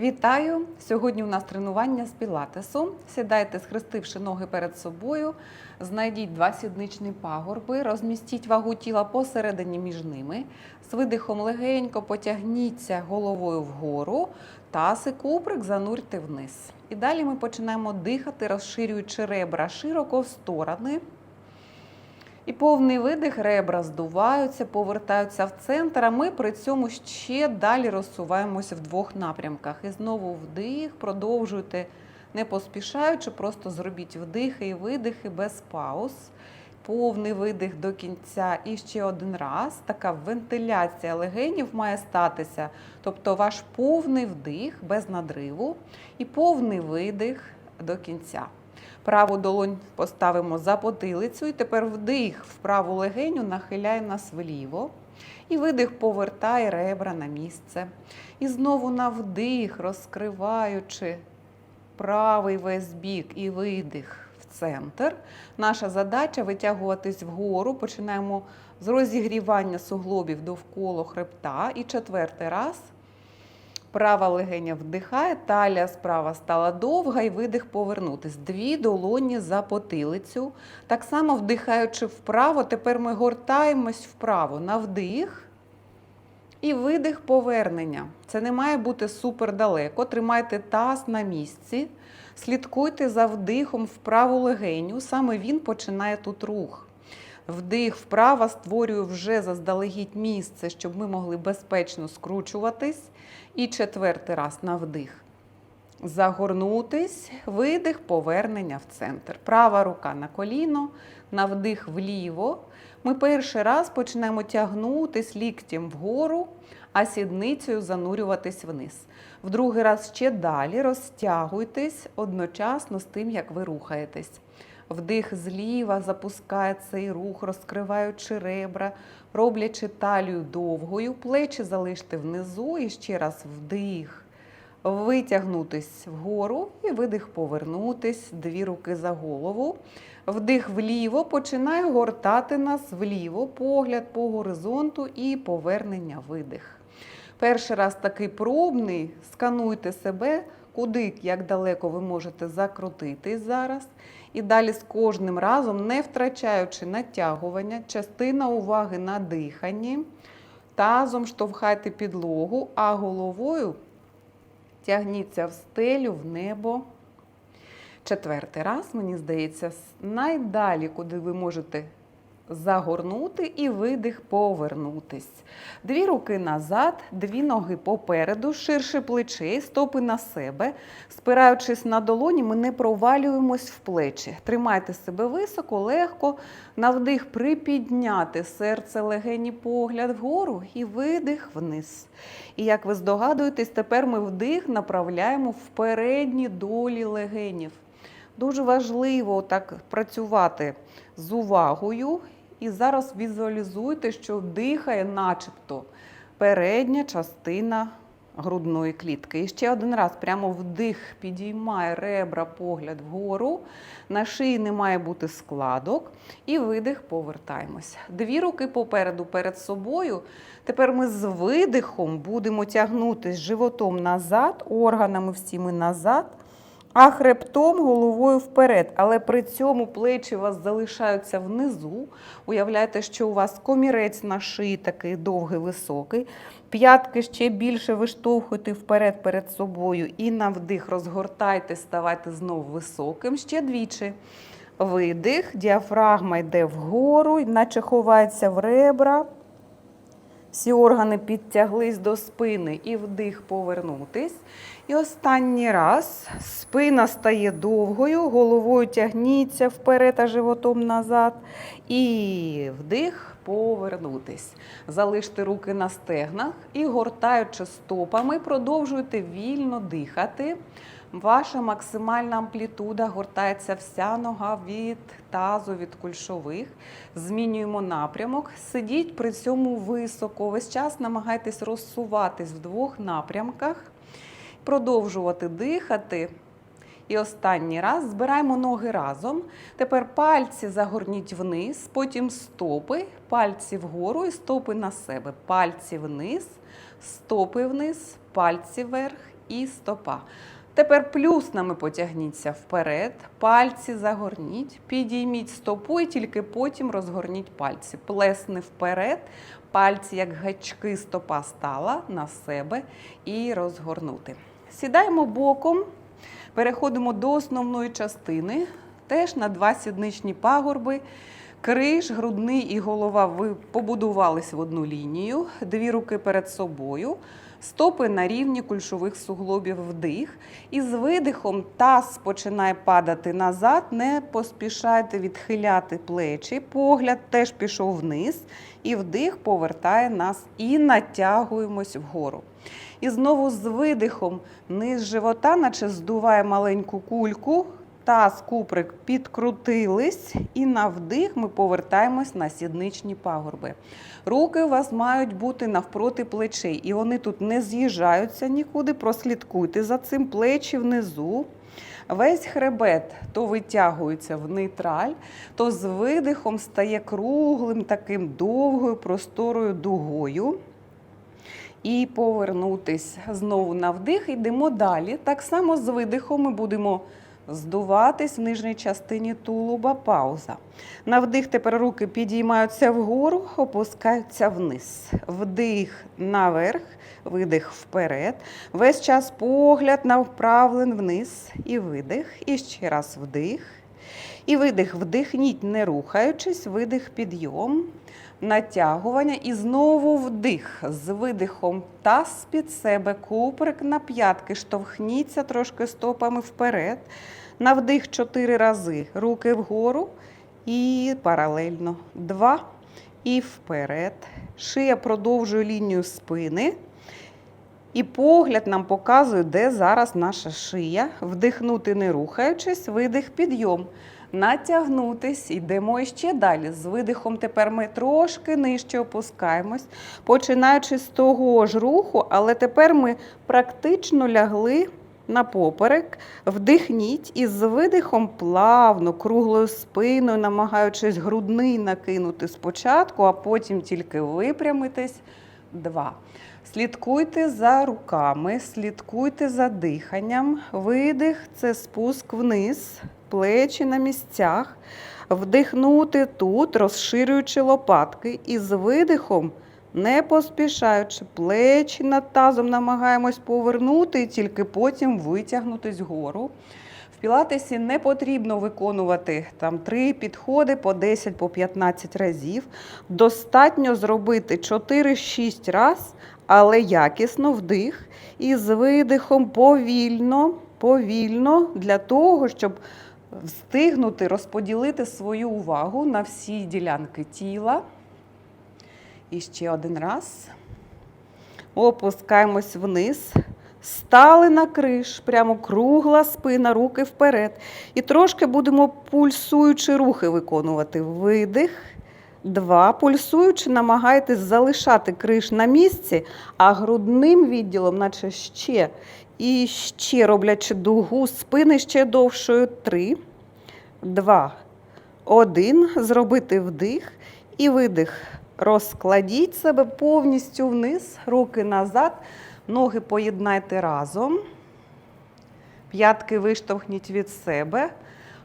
Вітаю! Сьогодні у нас тренування з пілатесу. Сідайте, схрестивши ноги перед собою, знайдіть два сідничні пагорби, розмістіть вагу тіла посередині між ними. З видихом легенько потягніться головою вгору, таз і занурте вниз. І далі ми починаємо дихати, розширюючи ребра широко в сторони. І повний видих, ребра здуваються, повертаються в центр, а ми при цьому ще далі розсуваємося в двох напрямках. І знову вдих, продовжуйте не поспішаючи, просто зробіть вдихи і видихи без пауз. Повний видих до кінця і ще один раз. Така вентиляція легенів має статися. Тобто ваш повний вдих без надриву і повний видих до кінця. Праву долонь поставимо за потилицю. І тепер вдих в праву легеню нахиляє нас вліво. І видих повертає ребра на місце. І знову на вдих, розкриваючи правий весь бік і видих в центр. Наша задача витягуватись вгору. Починаємо з розігрівання суглобів довкола хребта. І четвертий раз. Права легеня вдихає, талія справа стала довга і видих повернутись. Дві долоні за потилицю. Так само вдихаючи вправо, тепер ми гортаємось вправо на вдих і видих повернення. Це не має бути супер далеко. Тримайте таз на місці, слідкуйте за вдихом в праву легеню. Саме він починає тут рух. Вдих вправо створюю вже заздалегідь місце, щоб ми могли безпечно скручуватись. І четвертий раз на вдих. Загорнутись, видих, повернення в центр. Права рука на коліно, на вдих вліво. Ми перший раз почнемо тягнутись ліктем вгору, а сідницею занурюватись вниз. В другий раз ще далі розтягуйтесь одночасно з тим, як ви рухаєтесь. Вдих зліва запускає цей рух, розкриваючи ребра, роблячи талію довгою, плечі залиште внизу і ще раз вдих. Витягнутись вгору і видих повернутись, дві руки за голову. Вдих вліво, починаю гортати нас вліво, погляд по горизонту і повернення видих. Перший раз такий пробний, скануйте себе, куди, як далеко ви можете закрутитись зараз. І далі з кожним разом, не втрачаючи натягування, частина уваги на диханні, тазом штовхайте підлогу, а головою тягніться в стелю, в небо. Четвертий раз, мені здається, найдалі, куди ви можете загорнути і видих повернутись. Дві руки назад, дві ноги попереду, ширше плечей, стопи на себе. Спираючись на долоні, ми не провалюємось в плечі. Тримайте себе високо, легко. На вдих припідняти серце, легені погляд вгору і видих вниз. І як ви здогадуєтесь, тепер ми вдих направляємо в передні долі легенів. Дуже важливо так працювати з увагою. І зараз візуалізуйте, що дихає, начебто, передня частина грудної клітки. І ще один раз, прямо вдих підіймає ребра, погляд вгору. На шиї не має бути складок. І видих, повертаємося. Дві руки попереду перед собою. Тепер ми з видихом будемо тягнутися животом назад, органами всіми назад а хребтом головою вперед. Але при цьому плечі у вас залишаються внизу. Уявляйте, що у вас комірець на шиї такий довгий, високий. П'ятки ще більше виштовхуйте вперед перед собою. І на вдих розгортайте, ставайте знову високим. Ще двічі. Видих, діафрагма йде вгору, наче ховається в ребра. Всі органи підтяглись до спини і вдих повернутись. І останній раз спина стає довгою, головою тягніться вперед, а животом назад. І вдих повернутись. Залиште руки на стегнах і, гортаючи стопами, продовжуйте вільно дихати. Ваша максимальна амплітуда гортається вся нога від тазу, від кульшових. Змінюємо напрямок. Сидіть при цьому високо. Весь час намагайтесь розсуватись в двох напрямках, продовжувати дихати. І останній раз збираємо ноги разом. Тепер пальці загорніть вниз, потім стопи, пальці вгору і стопи на себе. Пальці вниз, стопи вниз, пальці вверх і стопа. Тепер плюснами потягніться вперед, пальці загорніть, підійміть стопу і тільки потім розгорніть пальці. Плесни вперед, пальці, як гачки, стопа стала на себе і розгорнути. Сідаємо боком, переходимо до основної частини, теж на два сідничні пагорби. Криш, грудний і голова ви побудувались в одну лінію, дві руки перед собою, стопи на рівні кульшових суглобів. Вдих. І з видихом таз починає падати назад, не поспішайте відхиляти плечі, погляд теж пішов вниз, і вдих повертає нас. І натягуємось вгору. І знову з видихом низ живота, наче здуває маленьку кульку, таз, куприк підкрутились, і на вдих ми повертаємось на сідничні пагорби. Руки у вас мають бути навпроти плечей, і вони тут не з'їжджаються нікуди. Прослідкуйте за цим плечі внизу. Весь хребет то витягується в нейтраль, то з видихом стає круглим, таким довгою, просторою дугою. І повернутись знову на вдих. Йдемо далі. Так само з видихом ми будемо здуватись в нижній частині тулуба. Пауза. На вдих тепер руки підіймаються вгору, опускаються вниз. Вдих наверх, видих вперед. Весь час погляд направлен вниз і видих. І ще раз вдих. І видих, вдихніть, не рухаючись, видих, підйом, натягування і знову вдих з видихом таз під себе, куприк на п'ятки, штовхніться трошки стопами вперед. На вдих чотири рази. Руки вгору і паралельно. Два. І вперед. Шия продовжує лінію спини. І погляд нам показує, де зараз наша шия. Вдихнути не рухаючись, видих, підйом. Натягнутись, йдемо іще далі. З видихом тепер ми трошки нижче опускаємось, починаючи з того ж руху, але тепер ми практично лягли на поперек. Вдихніть і з видихом плавно, круглою спиною, намагаючись грудний накинути спочатку, а потім тільки випрямитись. Два. Слідкуйте за руками, слідкуйте за диханням. Видих це спуск вниз, плечі на місцях. Вдихнути тут, розширюючи лопатки. І з видихом, не поспішаючи, плечі над тазом намагаємось повернути і тільки потім витягнутись вгору. Пілатесі не потрібно виконувати там три підходи по 10 по 15 разів. Достатньо зробити 4-6 разів, але якісно вдих і з видихом повільно, повільно для того, щоб встигнути розподілити свою увагу на всі ділянки тіла. І ще один раз. Опускаємось вниз. Стали на криш, прямо кругла спина, руки вперед. І трошки будемо пульсуючі рухи виконувати. Видих. Два. Пульсуючи, намагайтесь залишати криш на місці, а грудним відділом, наче ще. І ще роблячи дугу спини ще довшою. Три, два, один. Зробити вдих і видих. Розкладіть себе повністю вниз, руки назад, ноги поєднайте разом. П'ятки виштовхніть від себе.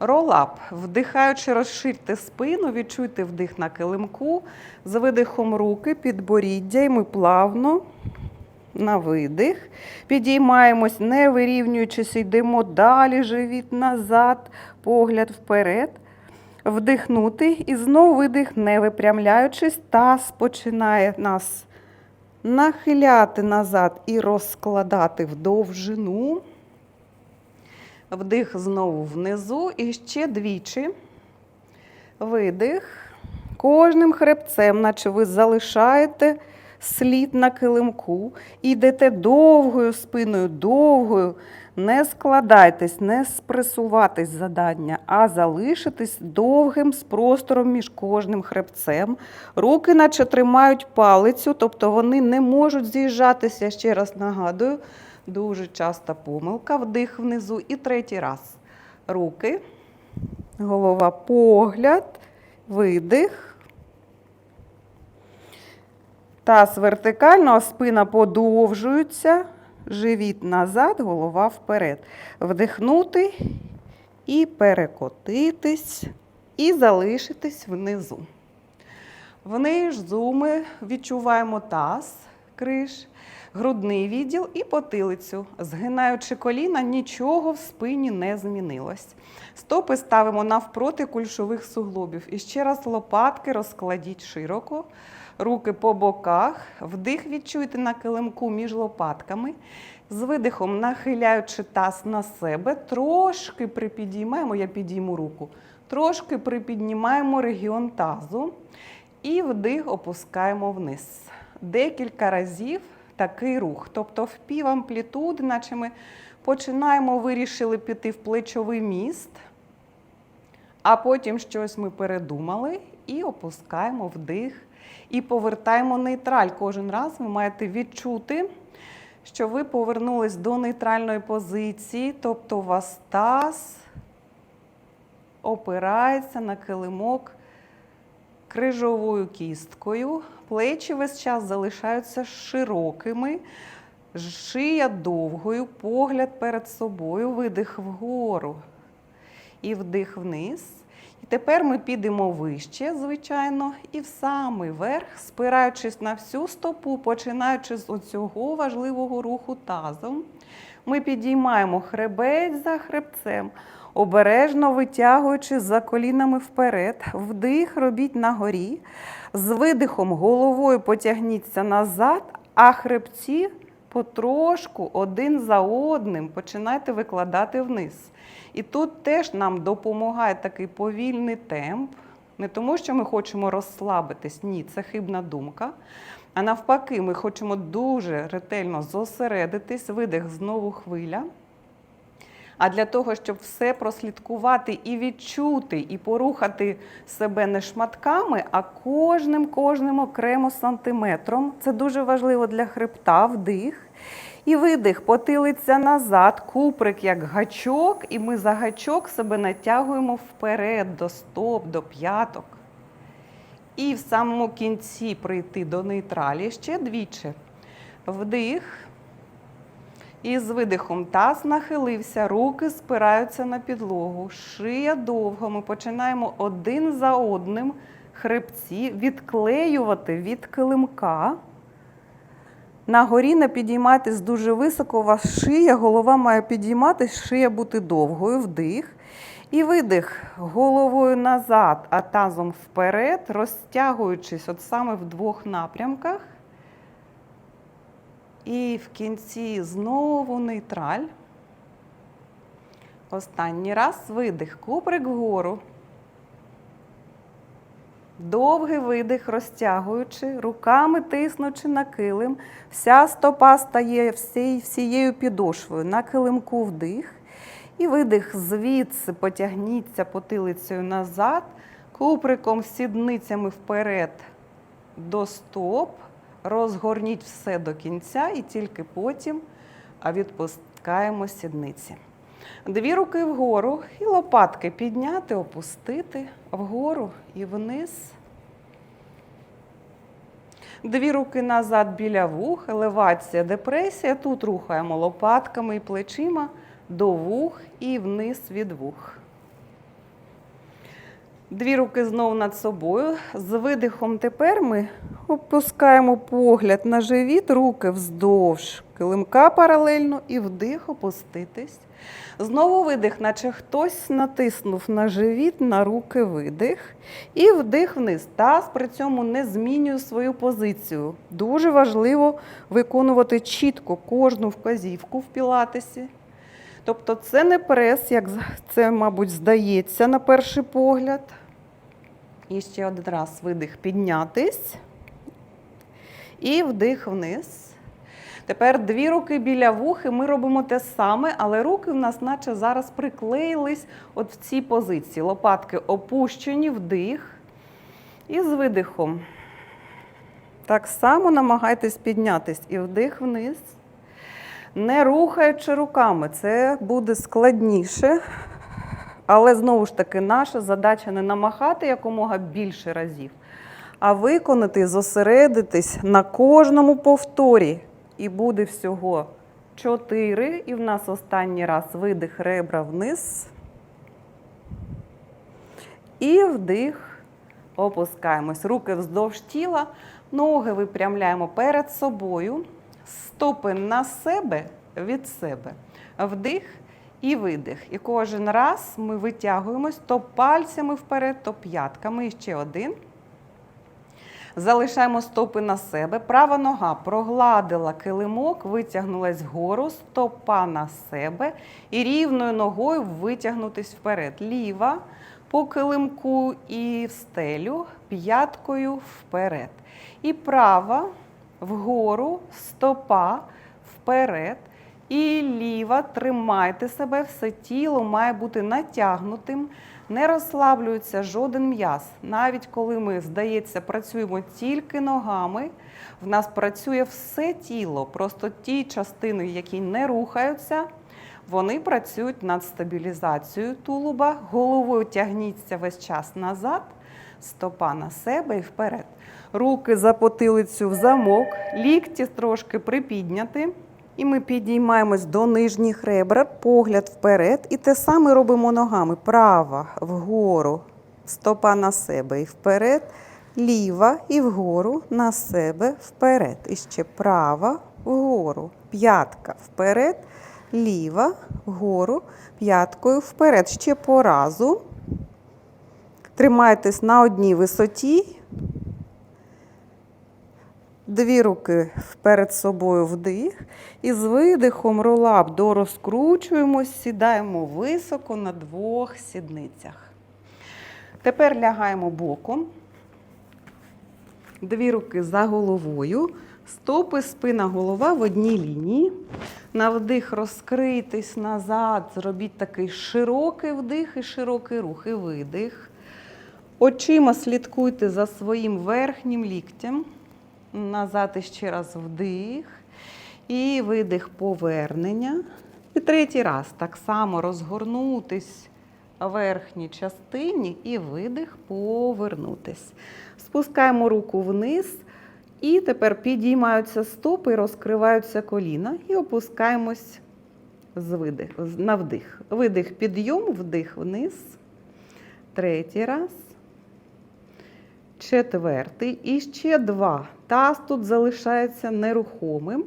Ролап. Вдихаючи, розширте спину, відчуйте вдих на килимку. З видихом руки, підборіддя, і ми плавно на видих. Підіймаємось, не вирівнюючись, йдемо далі, живіт назад, погляд вперед. Вдихнути і знову видих, не випрямляючись, таз починає нас нахиляти назад і розкладати в довжину. Вдих знову внизу і ще двічі. Видих. Кожним хребцем, наче ви залишаєте слід на килимку. І йдете довгою спиною, довгою. Не складайтесь, не спресуватись задання, а залишитись довгим з простором між кожним хребцем. Руки, наче тримають палицю, тобто вони не можуть з'їжджатися, ще раз нагадую. Дуже часта помилка, вдих внизу. І третій раз. Руки, голова, погляд, видих. Таз вертикально, спина подовжується. Живіт назад, голова вперед. Вдихнути і перекотитись, і залишитись внизу. Внизу ми відчуваємо таз, криш, грудний відділ і потилицю. Згинаючи коліна, нічого в спині не змінилось. Стопи ставимо навпроти кульшових суглобів. І ще раз лопатки розкладіть широко, руки по боках. Вдих відчуйте на килимку між лопатками. З видихом, нахиляючи таз на себе, трошки припідіймаємо, я підійму руку, трошки припіднімаємо регіон тазу. І вдих опускаємо вниз. Декілька разів такий рух. Тобто в пів наче ми починаємо, вирішили піти в плечовий міст, а потім щось ми передумали і опускаємо вдих. І повертаємо нейтраль. Кожен раз ви маєте відчути, що ви повернулись до нейтральної позиції, тобто у вас таз опирається на килимок крижовою кісткою. Плечі весь час залишаються широкими, шия довгою, погляд перед собою, видих вгору і вдих вниз. І тепер ми підемо вище, звичайно, і в самий верх, спираючись на всю стопу, починаючи з оцього важливого руху тазом. Ми підіймаємо хребець за хребцем, обережно витягуючи за колінами вперед. Вдих робіть на горі. З видихом головою потягніться назад, а хребці потрошку один за одним починайте викладати вниз. І тут теж нам допомагає такий повільний темп. Не тому, що ми хочемо розслабитись, ні, це хибна думка. А навпаки, ми хочемо дуже ретельно зосередитись, видих знову хвиля. А для того, щоб все прослідкувати і відчути, і порухати себе не шматками, а кожним кожним окремо сантиметром. Це дуже важливо для хребта, вдих. І видих, потилиця назад, куприк як гачок, і ми за гачок себе натягуємо вперед до стоп, до п'яток. І в самому кінці прийти до нейтралі ще двічі. Вдих. І з видихом таз нахилився, руки спираються на підлогу, шия довго. Ми починаємо один за одним хребці відклеювати від килимка. На горі не підіймайтесь дуже високо, у вас шия, голова має підійматись, шия бути довгою, вдих. І видих головою назад, а тазом вперед, розтягуючись от саме в двох напрямках. І в кінці знову нейтраль. Останній раз видих, куприк вгору. Довгий видих, розтягуючи, руками тиснучи на килим. Вся стопа стає всі- всією підошвою. На килимку вдих. І видих звідси потягніться потилицею назад, куприком сідницями вперед до стоп. Розгорніть все до кінця і тільки потім відпускаємо сідниці. Дві руки вгору і лопатки підняти, опустити вгору і вниз. Дві руки назад біля вух, елевація, депресія. Тут рухаємо лопатками і плечима до вух і вниз від вух. Дві руки знову над собою. З видихом тепер ми опускаємо погляд на живіт, руки вздовж килимка паралельно і вдих опуститись. Знову видих, наче хтось натиснув на живіт, на руки видих. І вдих вниз. Таз при цьому не змінює свою позицію. Дуже важливо виконувати чітко кожну вказівку в пілатесі. Тобто це не прес, як це, мабуть, здається на перший погляд. І ще один раз видих піднятись. І вдих вниз. Тепер дві руки біля вух, і ми робимо те саме, але руки в нас, наче зараз приклеїлись от в цій позиції. Лопатки опущені, вдих. І з видихом. Так само намагайтесь піднятись і вдих вниз. Не рухаючи руками, це буде складніше. Але знову ж таки, наша задача не намахати якомога більше разів, а виконати, зосередитись на кожному повторі. І буде всього чотири. І в нас останній раз видих ребра вниз. І вдих. Опускаємось. Руки вздовж тіла, ноги випрямляємо перед собою, стопи на себе від себе. Вдих і видих. І кожен раз ми витягуємось то пальцями вперед, то п'ятками. І ще один. Залишаємо стопи на себе. Права нога прогладила килимок, витягнулась вгору, стопа на себе і рівною ногою витягнутись вперед. Ліва по килимку і в стелю, п'яткою вперед. І права вгору, стопа вперед. І ліва, тримайте себе, все тіло має бути натягнутим, не розслаблюється жоден м'яз. Навіть коли ми, здається, працюємо тільки ногами, в нас працює все тіло. Просто ті частини, які не рухаються, вони працюють над стабілізацією тулуба. Головою тягніться весь час назад, стопа на себе і вперед. Руки за потилицю в замок, лікті трошки припідняти. І ми підіймаємось до нижніх ребер, погляд вперед. І те саме робимо ногами. Права вгору, стопа на себе і вперед, ліва і вгору на себе вперед. І ще права вгору, п'ятка вперед, ліва вгору, п'яткою вперед. Ще по разу. Тримайтесь на одній висоті. Дві руки перед собою вдих. І з видихом ролап дорозкручуємось, сідаємо високо на двох сідницях. Тепер лягаємо боком. Дві руки за головою. Стопи, спина, голова в одній лінії. На вдих розкритись назад. Зробіть такий широкий вдих і широкий рух, і видих. Очима слідкуйте за своїм верхнім ліктем. Назад і ще раз вдих. І видих повернення. І третій раз так само розгорнутись в верхній частині і видих повернутись. Спускаємо руку вниз. І тепер підіймаються стопи, розкриваються коліна і опускаємось з видих, на вдих. Видих, підйом, вдих вниз. Третій раз. Четвертий. І ще два. Таз тут залишається нерухомим.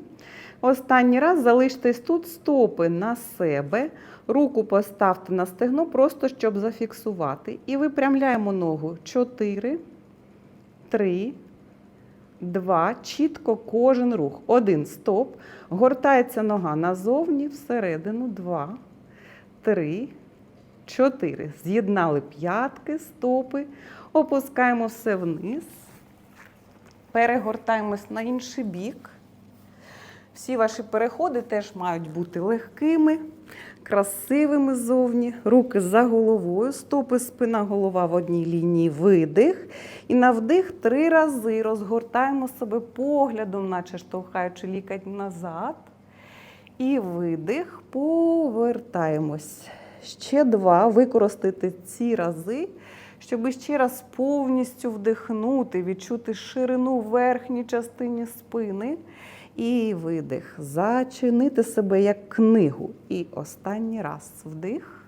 Останній раз залиштесь тут стопи на себе. Руку поставте на стегно, просто щоб зафіксувати. І випрямляємо ногу. Чотири, три, два. Чітко кожен рух. Один стоп. Гортається нога назовні, всередину. Два, три, чотири. З'єднали п'ятки, стопи. Опускаємо все вниз. Перегортаємось на інший бік. Всі ваші переходи теж мають бути легкими, красивими ззовні. Руки за головою, стопи, спина, голова в одній лінії, видих. І на вдих три рази розгортаємо себе поглядом, наче штовхаючи лікать назад. І видих, повертаємось. Ще два. Використати ці рази, щоб ще раз повністю вдихнути, відчути ширину в верхній частині спини. І видих. Зачинити себе як книгу. І останній раз вдих.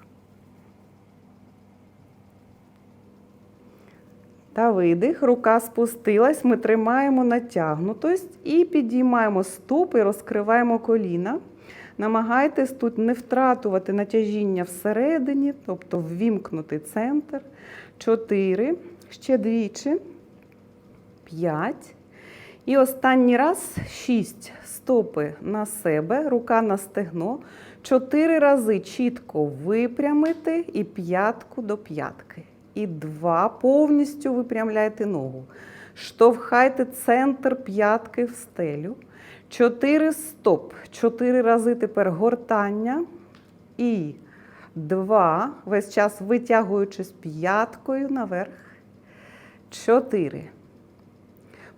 Та видих. Рука спустилась. Ми тримаємо натягнутость і підіймаємо стопи, розкриваємо коліна. Намагайтесь тут не втратувати натяжіння всередині, тобто ввімкнути центр. Чотири. Ще двічі. П'ять. І останній раз шість стопи на себе, рука на стегно. Чотири рази чітко випрямити і п'ятку до п'ятки. І два повністю випрямляйте ногу. Штовхайте центр п'ятки в стелю. Чотири стоп. Чотири рази тепер гортання. І два. Весь час витягуючись п'яткою наверх. Чотири.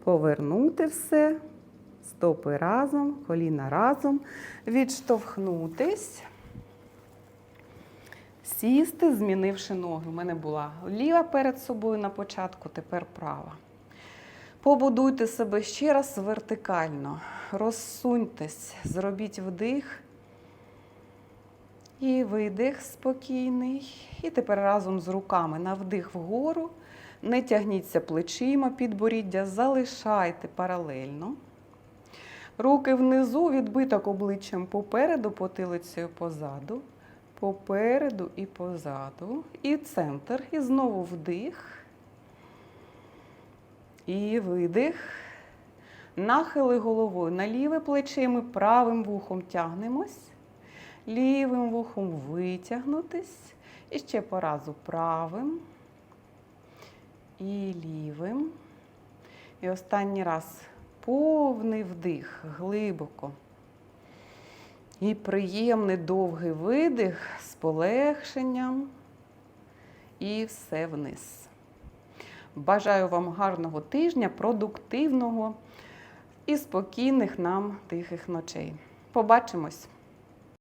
Повернути все, стопи разом, коліна разом, відштовхнутись, сісти, змінивши ноги. У мене була ліва перед собою на початку, тепер права. Побудуйте себе ще раз вертикально. Розсуньтесь, зробіть вдих. І видих спокійний. І тепер разом з руками на вдих вгору. Не тягніться плечима, підборіддя, залишайте паралельно. Руки внизу, відбиток обличчям попереду, потилицею позаду, попереду і позаду. І центр. І знову вдих. І видих. Нахили головою на ліве плече. Ми правим вухом тягнемось. Лівим вухом витягнутись. І ще по разу правим. І лівим. І останній раз повний вдих глибоко. І приємний довгий видих з полегшенням. І все вниз. Бажаю вам гарного тижня, продуктивного і спокійних нам тихих ночей. Побачимось!